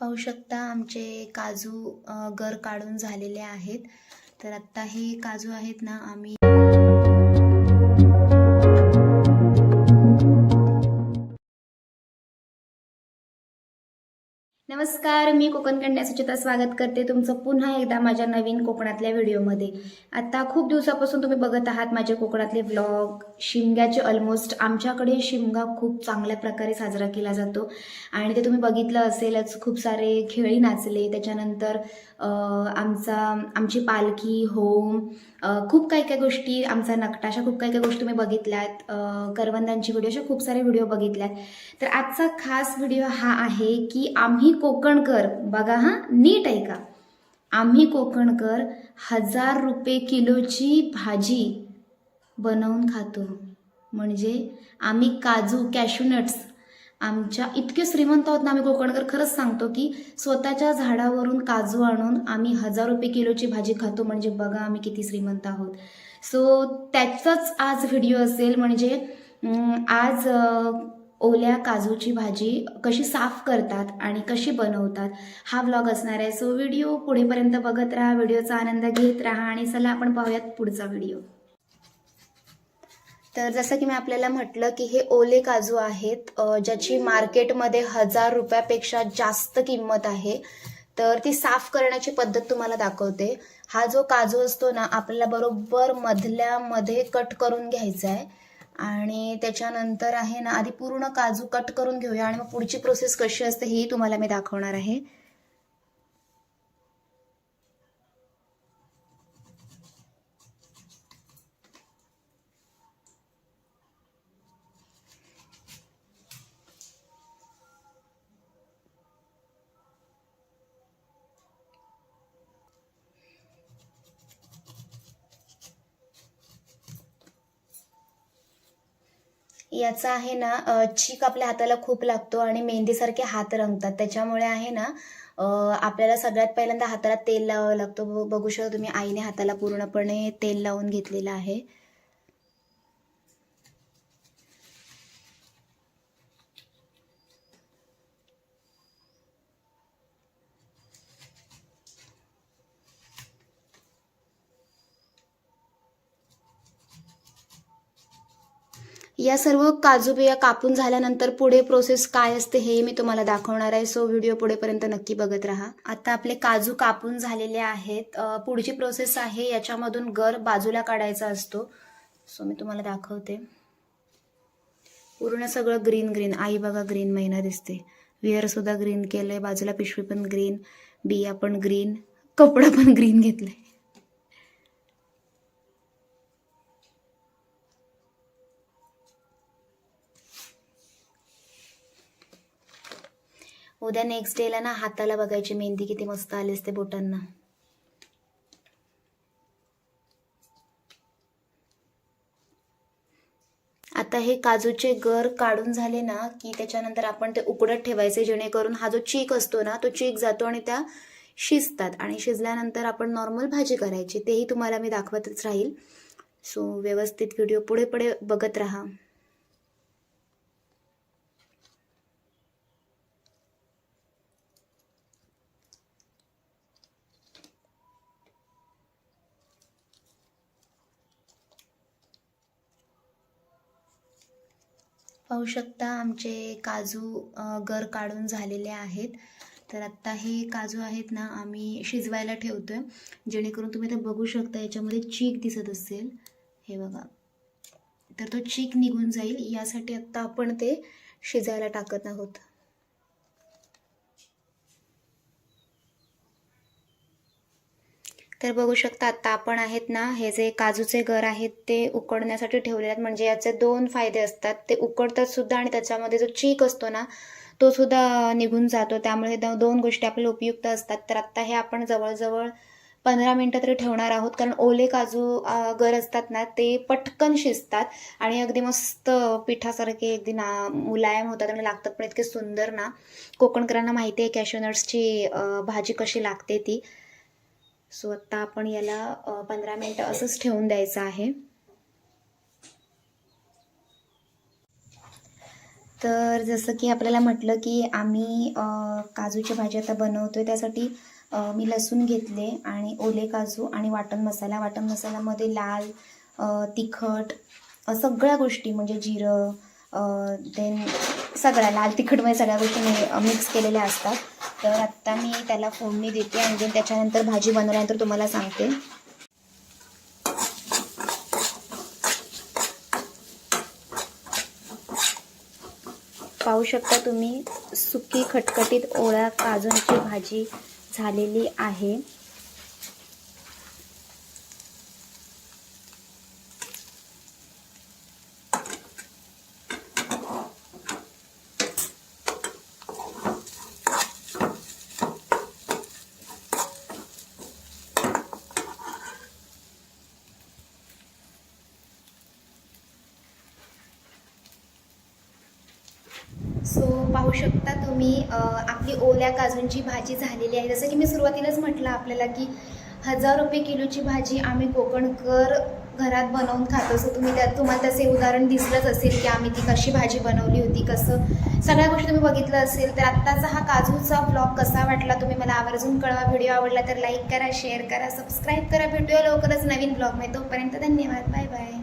पाहू शकता आमचे काजू घर गर काढून झालेले आहेत. तर आत्ता हे काजू आहेत ना आम्ही नमस्कार मी कोकण कन्या सुचिता स्वागत करते तुमचं पुन्हा एकदा माझ्या नवीन कोकणातल्या व्हिडिओमध्ये. आता खूप दिवसापासून तुम्ही बघत आहात माझे कोकणातले व्लॉग शिमग्याचे ऑलमोस्ट आमच्याकडे शिमगा खूप चांगल्या प्रकारे साजरा केला जातो. आणि ते तुम्ही बघितलं असेलच खूप सारे खेळी नाचले. त्याच्यानंतर आमचा आमची पालखी होम खूप काही काही गोष्टी आमचा नकटा अशा खूप काही काही गोष्टी तुम्ही बघितल्यात. करवंदांची व्हिडिओ अशा खूप सारे व्हिडिओ बघितल्यात. तर आजचा खास व्हिडिओ हा आहे की आम्ही को कोकणकर. बघा हां नीट ऐका आम्ही कोकणकर हजार रुपये किलोची भाजी बनवून खातो. म्हणजे आम्ही काजू कॅशूनट्स आमच्या इतके श्रीमंत आहोत ना आम्ही कोकणकर खरंच सांगतो की स्वतःच्या झाडावरून काजू आणून आम्ही हजार रुपये किलोची भाजी खातो. म्हणजे बघा आम्ही किती श्रीमंत आहोत. सो त्याचाच आज व्हिडिओ असेल. म्हणजे आज ओल्या काजूची भाजी कशी साफ करतात आणि कशी बनवतात हा व्लॉग असणार आहे. सो व्हिडिओ पुढेपर्यंत बघत राहा व्हिडिओचा आनंद घेत राहा आणि चला आपण पाहूयात पुढचा व्हिडिओ तर जसं की मी आपल्याला म्हटलं की हे ओले काजू आहेत ज्याची मार्केटमध्ये हजार रुपयापेक्षा जास्त किंमत आहे. तर ती साफ करण्याची पद्धत तुम्हाला दाखवते. हा जो काजू असतो ना आपल्याला बरोबर मधल्यामध्ये कट करून घ्यायचा आहे. आणि त्याच्यानंतर आहे ना आधी पूर्ण काजू कट करून घेऊया आणि मग पुढची प्रोसेस कशी असते ही तुम्हाला मी दाखवणार आहे. याचा आहे ना चीक आपल्या हाताला खूप लागतो आणि मेहंदीसारखे हात रंगतात. त्याच्यामुळे आहे ना आपल्याला सगळ्यात पहिल्यांदा हाताला तेल लावावं लागतो. ब- बघू शकता तुम्ही आईने हाताला पूर्णपणे तेल लावून घेतलेलं आहे. या सर्व काजू बिया कापून झाल्यानंतर पुढे प्रोसेस काय असते हे मी तुम्हाला दाखवणार आहे. सो व्हिडिओ पुढेपर्यंत नक्की बघत राहा. आता आपले काजू कापून झालेले आहेत. पुढची प्रोसेस आहे. याच्यामधून गर बाजूला काढायचा असतो. सो मी तुम्हाला दाखवते. पूर्ण सगळं ग्रीन ग्रीन आई बघा ग्रीन महिना दिसते. विअर सुद्धा ग्रीन केलंय. बाजूला पिशवी पण ग्रीन बिया पण ग्रीन कपडा पण ग्रीन घेतलंय. उद्या नेक्स्ट डेला ना हाताला बघायची मेहंदी किती मस्त आली असते बोटांना. आता हे काजूचे गर काढून झाले ना की त्याच्यानंतर आपण ते उकडत ठेवायचे जेणेकरून हा जो चीक असतो ना तो चीक जातो आणि त्या शिजतात. आणि शिजल्यानंतर आपण नॉर्मल भाजी करायची तेही तुम्हाला मी दाखवतच राहील. सो व्यवस्थित व्हिडिओ पुढे पुढे बघत राहा. पाहू शकता आमचे काजू गर काढून झालेले आहेत. तर आत्ता हे काजू आहेत ना आम्ही शिजवायला ठेवतो आहे जेणेकरून तुम्ही आता बघू शकता याच्यामध्ये चीक दिसत असेल. हे बघा. तर तो चीक निघून जाईल. यासाठी आत्ता आपण ते शिजायला टाकत आहोत. तर बघू शकता आत्ता आपण आहेत ना हे जे काजूचे गर आहेत ते उकडण्यासाठी ठेवलेले आहेत. म्हणजे याचे दोन फायदे असतात. ते उकडतात सुद्धा आणि त्याच्यामध्ये जो चीक असतो ना तो सुद्धा निघून जातो. त्यामुळे दोन गोष्टी आपल्याला उपयुक्त असतात. तर आत्ता हे आपण जवळजवळ पंधरा मिनटं तरी ठेवणार आहोत. कारण ओले काजू घर गर असतात ना ते पटकन शिजतात. आणि अगदी मस्त पिठासारखे अगदी ना मुलायम होतात. आणि लागतात पण इतके सुंदर ना. कोकणकरांना माहिती आहे कॅशोनट्सची भाजी कशी लागते ती. सो आत्ता आपण याला पंधरा मिनटं असंच ठेवून द्यायचं आहे. तर जसं की आपल्याला म्हटलं की आम्ही काजूची भाजी आता बनवतो आहे त्यासाठी मी लसूण घेतले आणि ओले काजू आणि वाटण मसाला. वाटण मसाल्यामध्ये लाल तिखट सगळ्या गोष्टी म्हणजे जिरं देन सगळ्या लाल तिखटमध्ये सगळ्या गोष्टी मिक्स केलेल्या असतात. तर आत्ता मी त्याला फोडणी देते आणि त्याच्यानंतर भाजी बनवल्यानंतर तुम्हाला सांगते. पाहू शकता तुम्ही सुकी खटखटीत ओळ्या काजूंची भाजी झालेली आहे. सो पाहू शकता तुम्ही आपली ओल्या काजूंची भाजी झालेली आहे. जसं की मी सुरुवातीलाच म्हटलं आपल्याला की हजार रुपये किलोची भाजी आम्ही कोकणकर घरात बनवून खातो. सो तुम्ही त्यात तुम्हाला त्याचे उदाहरण दिसलंच असेल की आम्ही ती कशी भाजी बनवली होती कसं. सगळ्या गोष्टी तुम्ही बघितलं असेल तर आत्ताचा हा काजूचा ब्लॉग कसा वाटला तुम्ही मला आवर्जून कळवा. व्हिडिओ आवडला तर लाईक करा शेअर करा सबस्क्राईब करा. भेटूया लवकरच नवीन ब्लॉग तोपर्यंत धन्यवाद. Bye bye